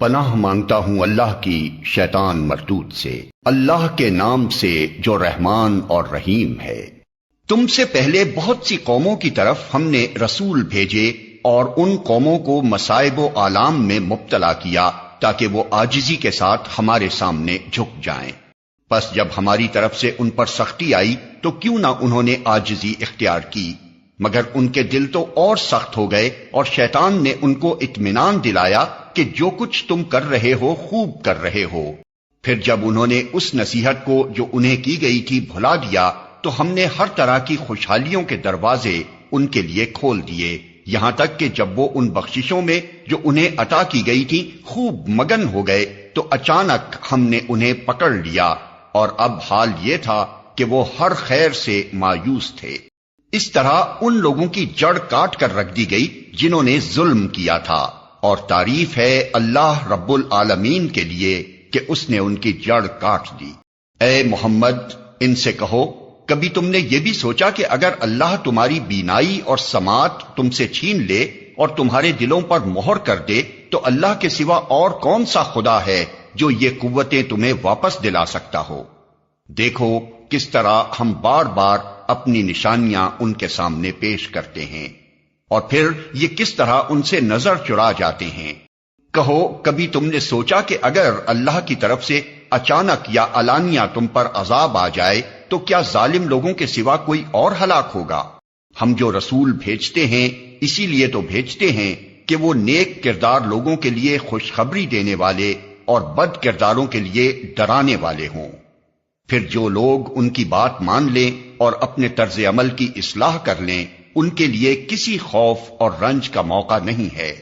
پناہ مانگتا ہوں اللہ کی شیطان مردود سے، اللہ کے نام سے جو رحمان اور رحیم ہے۔ تم سے پہلے بہت سی قوموں کی طرف ہم نے رسول بھیجے اور ان قوموں کو مسائب و عالام میں مبتلا کیا تاکہ وہ آجزی کے ساتھ ہمارے سامنے جھک جائیں۔ پس جب ہماری طرف سے ان پر سختی آئی تو کیوں نہ انہوں نے آجزی اختیار کی۔ مگر ان کے دل تو اور سخت ہو گئے اور شیطان نے ان کو اطمینان دلایا کہ جو کچھ تم کر رہے ہو خوب کر رہے ہو۔ پھر جب انہوں نے اس نصیحت کو جو انہیں کی گئی تھی بھلا دیا، تو ہم نے ہر طرح کی خوشحالیوں کے دروازے ان کے لیے کھول دیے۔ یہاں تک کہ جب وہ ان بخششوں میں جو انہیں عطا کی گئی تھی خوب مگن ہو گئے، تو اچانک ہم نے انہیں پکڑ لیا۔ اور اب حال یہ تھا کہ وہ ہر خیر سے مایوس تھے۔ اس طرح ان لوگوں کی جڑ کاٹ کر رکھ دی گئی جنہوں نے ظلم کیا تھا۔ اور تعریف ہے اللہ رب العالمین کے لیے کہ اس نے ان کی جڑ کاٹ دی۔ اے محمد، ان سے کہو، کبھی تم نے یہ بھی سوچا کہ اگر اللہ تمہاری بینائی اور سماعت تم سے چھین لے اور تمہارے دلوں پر مہر کر دے، تو اللہ کے سوا اور کون سا خدا ہے جو یہ قوتیں تمہیں واپس دلا سکتا ہو؟ دیکھو کس طرح ہم بار بار اپنی نشانیاں ان کے سامنے پیش کرتے ہیں۔ اور پھر یہ کس طرح ان سے نظر چرا جاتے ہیں؟ کہو، کبھی تم نے سوچا کہ اگر اللہ کی طرف سے اچانک یا علانیہ تم پر عذاب آ جائے، تو کیا ظالم لوگوں کے سوا کوئی اور ہلاک ہوگا؟ ہم جو رسول بھیجتے ہیں، اسی لیے تو بھیجتے ہیں کہ وہ نیک کردار لوگوں کے لیے خوشخبری دینے والے اور بد کرداروں کے لیے ڈرانے والے ہوں۔ پھر جو لوگ ان کی بات مان لیں اور اپنے طرز عمل کی اصلاح کر لیں ان کے لیے کسی خوف اور رنج کا موقع نہیں ہے۔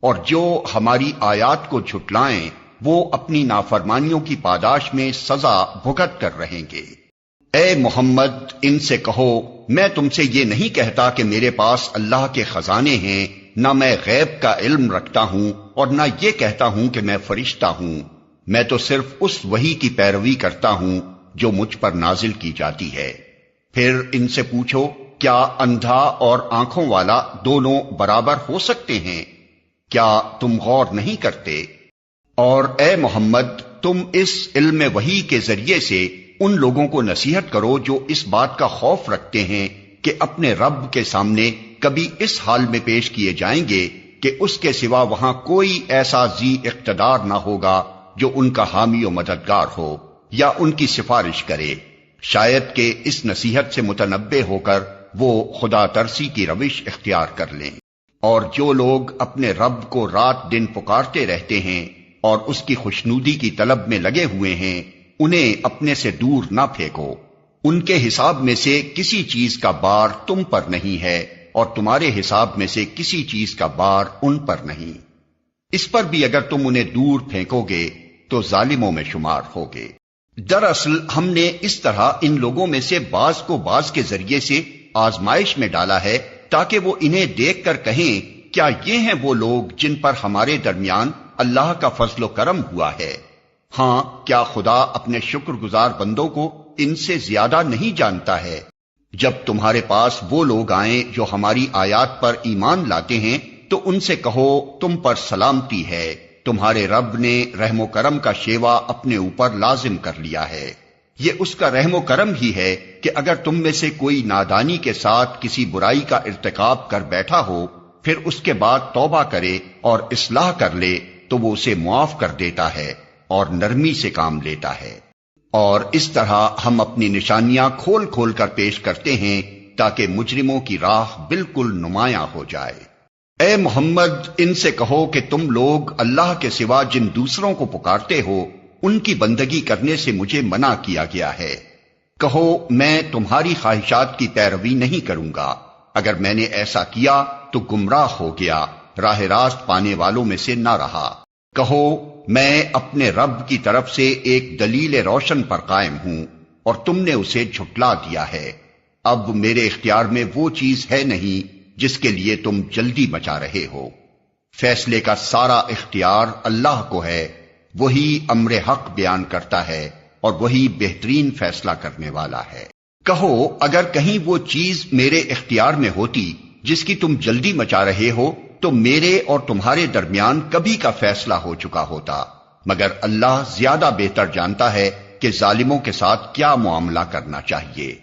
اور جو ہماری آیات کو جھٹلائیں، وہ اپنی نافرمانیوں کی پاداش میں سزا بھگت کر رہیں گے۔ اے محمد، ان سے کہو، میں تم سے یہ نہیں کہتا کہ میرے پاس اللہ کے خزانے ہیں، نہ میں غیب کا علم رکھتا ہوں اور نہ یہ کہتا ہوں کہ میں فرشتہ ہوں۔ میں تو صرف اس وہی کی پیروی کرتا ہوں جو مجھ پر نازل کی جاتی ہے۔ پھر ان سے پوچھو کیا اندھا اور آنکھوں والا دونوں برابر ہو سکتے ہیں؟ کیا تم غور نہیں کرتے؟ اور اے محمد، تم اس علم وحی کے ذریعے سے ان لوگوں کو نصیحت کرو جو اس بات کا خوف رکھتے ہیں کہ اپنے رب کے سامنے کبھی اس حال میں پیش کیے جائیں گے کہ اس کے سوا وہاں کوئی ایسا زی اقتدار نہ ہوگا جو ان کا حامی و مددگار ہو یا ان کی سفارش کرے۔ شاید کہ اس نصیحت سے متنبع ہو کر وہ خدا ترسی کی روش اختیار کر لیں۔ اور جو لوگ اپنے رب کو رات دن پکارتے رہتے ہیں اور اس کی خوشنودی کی طلب میں لگے ہوئے ہیں، انہیں اپنے سے دور نہ پھینکو۔ ان کے حساب میں سے کسی چیز کا بار تم پر نہیں ہے اور تمہارے حساب میں سے کسی چیز کا بار ان پر نہیں۔ اس پر بھی اگر تم انہیں دور پھینکو گے، تو ظالموں میں شمار ہوگے۔ دراصل ہم نے اس طرح ان لوگوں میں سے بعض کو بعض کے ذریعے سے آزمائش میں ڈالا ہے تاکہ وہ انہیں دیکھ کر کہیں، کیا یہ ہیں وہ لوگ جن پر ہمارے درمیان اللہ کا فضل و کرم ہوا ہے؟ ہاں کیا خدا اپنے شکر گزار بندوں کو ان سے زیادہ نہیں جانتا ہے؟ جب تمہارے پاس وہ لوگ آئیں جو ہماری آیات پر ایمان لاتے ہیں، تو ان سے کہو، تم پر سلامتی ہے۔ تمہارے رب نے رحم و کرم کا شیوا اپنے اوپر لازم کر لیا ہے۔ یہ اس کا رحم و کرم ہی ہے کہ اگر تم میں سے کوئی نادانی کے ساتھ کسی برائی کا ارتکاب کر بیٹھا ہو، پھر اس کے بعد توبہ کرے اور اصلاح کر لے، تو وہ اسے معاف کر دیتا ہے اور نرمی سے کام لیتا ہے۔ اور اس طرح ہم اپنی نشانیاں کھول کھول کر پیش کرتے ہیں تاکہ مجرموں کی راہ بالکل نمایاں ہو جائے۔ اے محمد، ان سے کہو کہ تم لوگ اللہ کے سوا جن دوسروں کو پکارتے ہو ان کی بندگی کرنے سے مجھے منع کیا گیا ہے۔ کہو، میں تمہاری خواہشات کی پیروی نہیں کروں گا۔ اگر میں نے ایسا کیا تو گمراہ ہو گیا۔ راہ راست پانے والوں میں سے نہ رہا۔ کہو، میں اپنے رب کی طرف سے ایک دلیل روشن پر قائم ہوں اور تم نے اسے جھٹلا دیا ہے۔ اب میرے اختیار میں وہ چیز ہے نہیں جس کے لیے تم جلدی مچا رہے ہو۔ فیصلے کا سارا اختیار اللہ کو ہے۔ وہی امر حق بیان کرتا ہے اور وہی بہترین فیصلہ کرنے والا ہے۔ کہو، اگر کہیں وہ چیز میرے اختیار میں ہوتی جس کی تم جلدی مچا رہے ہو، تو میرے اور تمہارے درمیان کبھی کا فیصلہ ہو چکا ہوتا۔ مگر اللہ زیادہ بہتر جانتا ہے کہ ظالموں کے ساتھ کیا معاملہ کرنا چاہیے۔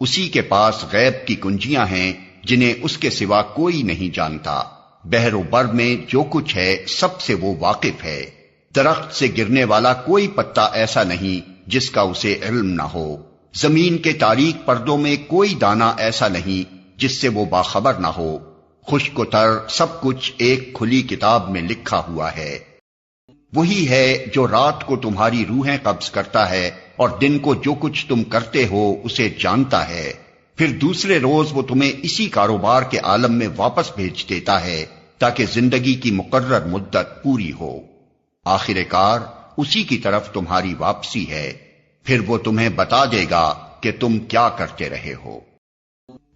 اسی کے پاس غیب کی کنجیاں ہیں جنہیں اس کے سوا کوئی نہیں جانتا۔ بحر و بر میں جو کچھ ہے، سب سے وہ واقف ہے۔ درخت سے گرنے والا کوئی پتا ایسا نہیں جس کا اسے علم نہ ہو۔ زمین کے تاریخ پردوں میں کوئی دانا ایسا نہیں جس سے وہ باخبر نہ ہو۔ خشک و تر سب کچھ ایک کھلی کتاب میں لکھا ہوا ہے۔ وہی ہے جو رات کو تمہاری روحیں قبض کرتا ہے اور دن کو جو کچھ تم کرتے ہو اسے جانتا ہے۔ پھر دوسرے روز وہ تمہیں اسی کاروبار کے عالم میں واپس بھیج دیتا ہے تاکہ زندگی کی مقرر مدت پوری ہو۔ آخر کار اسی کی طرف تمہاری واپسی ہے، پھر وہ تمہیں بتا دے گا کہ تم کیا کرتے رہے ہو۔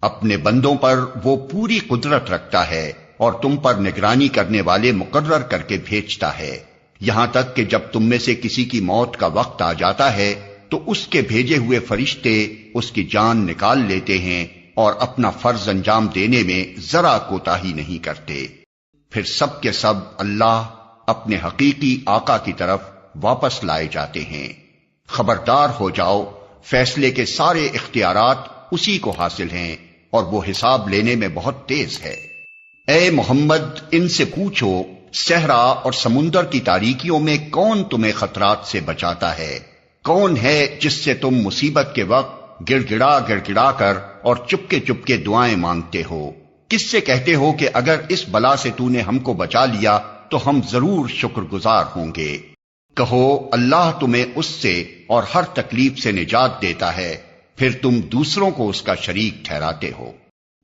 اپنے بندوں پر وہ پوری قدرت رکھتا ہے اور تم پر نگرانی کرنے والے مقرر کر کے بھیجتا ہے۔ یہاں تک کہ جب تم میں سے کسی کی موت کا وقت آ جاتا ہے، تو اس کے بھیجے ہوئے فرشتے اس کی جان نکال لیتے ہیں اور اپنا فرض انجام دینے میں ذرا کوتا ہی نہیں کرتے۔ پھر سب کے سب اللہ اپنے حقیقی آقا کی طرف واپس لائے جاتے ہیں۔ خبردار ہو جاؤ، فیصلے کے سارے اختیارات اسی کو حاصل ہیں اور وہ حساب لینے میں بہت تیز ہے۔ اے محمد، ان سے پوچھو، صحرا اور سمندر کی تاریکیوں میں کون تمہیں خطرات سے بچاتا ہے؟ کون ہے جس سے تم مصیبت کے وقت گڑ گڑا گڑ گڑا کر اور چپکے چپکے دعائیں مانگتے ہو؟ کس سے کہتے ہو کہ اگر اس بلا سے تو نے ہم کو بچا لیا تو ہم ضرور شکر گزار ہوں گے۔ کہو، اللہ تمہیں اس سے اور ہر تکلیف سے نجات دیتا ہے، پھر تم دوسروں کو اس کا شریک ٹھہراتے ہو۔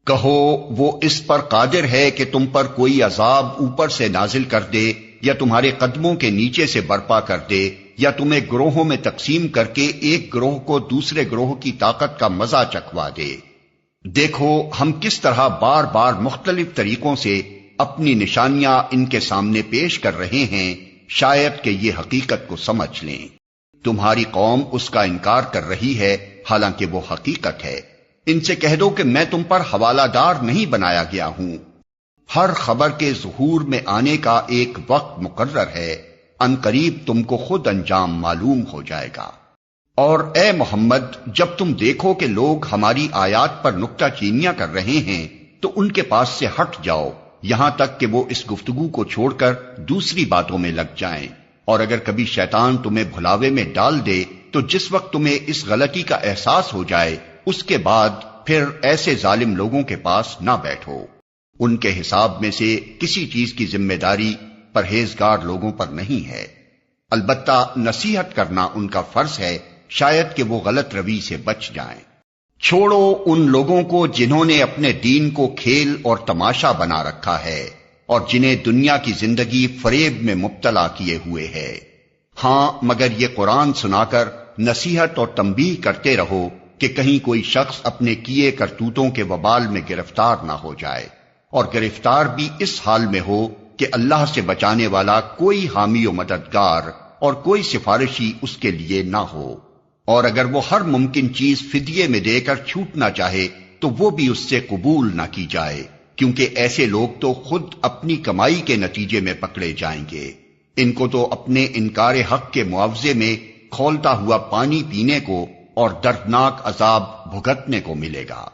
کہو، وہ اس پر قادر ہے کہ تم پر کوئی عذاب اوپر سے نازل کر دے، یا تمہارے قدموں کے نیچے سے برپا کر دے، یا تمہیں گروہوں میں تقسیم کر کے ایک گروہ کو دوسرے گروہ کی طاقت کا مزہ چکوا دے۔ دیکھو، ہم کس طرح بار بار مختلف طریقوں سے اپنی نشانیاں ان کے سامنے پیش کر رہے ہیں، شاید کہ یہ حقیقت کو سمجھ لیں۔ تمہاری قوم اس کا انکار کر رہی ہے، حالانکہ وہ حقیقت ہے۔ ان سے کہہ دو کہ میں تم پر حوالہ دار نہیں بنایا گیا ہوں۔ ہر خبر کے ظہور میں آنے کا ایک وقت مقرر ہے۔ ان قریب تم کو خود انجام معلوم ہو جائے گا۔ اور اے محمد، جب تم دیکھو کہ لوگ ہماری آیات پر نکتہ چینیاں کر رہے ہیں، تو ان کے پاس سے ہٹ جاؤ۔ یہاں تک کہ وہ اس گفتگو کو چھوڑ کر دوسری باتوں میں لگ جائیں۔ اور اگر کبھی شیطان تمہیں بھلاوے میں ڈال دے، تو جس وقت تمہیں اس غلطی کا احساس ہو جائے، اس کے بعد پھر ایسے ظالم لوگوں کے پاس نہ بیٹھو۔ ان کے حساب میں سے کسی چیز کی ذمہ داری پرہیزگار لوگوں پر نہیں ہے۔ البتہ نصیحت کرنا ان کا فرض ہے، شاید کہ وہ غلط روی سے بچ جائیں۔ چھوڑو ان لوگوں کو جنہوں نے اپنے دین کو کھیل اور تماشا بنا رکھا ہے اور جنہیں دنیا کی زندگی فریب میں مبتلا کیے ہوئے ہے۔ ہاں مگر یہ قرآن سنا کر نصیحت اور تنبیہ کرتے رہو کہ کہیں کوئی شخص اپنے کیے کرتوتوں کے وبال میں گرفتار نہ ہو جائے۔ اور گرفتار بھی اس حال میں ہو کہ اللہ سے بچانے والا کوئی حامی و مددگار اور کوئی سفارشی اس کے لیے نہ ہو۔ اور اگر وہ ہر ممکن چیز فدیے میں دے کر چھوٹنا چاہے، تو وہ بھی اس سے قبول نہ کی جائے، کیونکہ ایسے لوگ تو خود اپنی کمائی کے نتیجے میں پکڑے جائیں گے۔ ان کو تو اپنے انکار حق کے معاوضے میں کھولتا ہوا پانی پینے کو اور دردناک عذاب بھگتنے کو ملے گا۔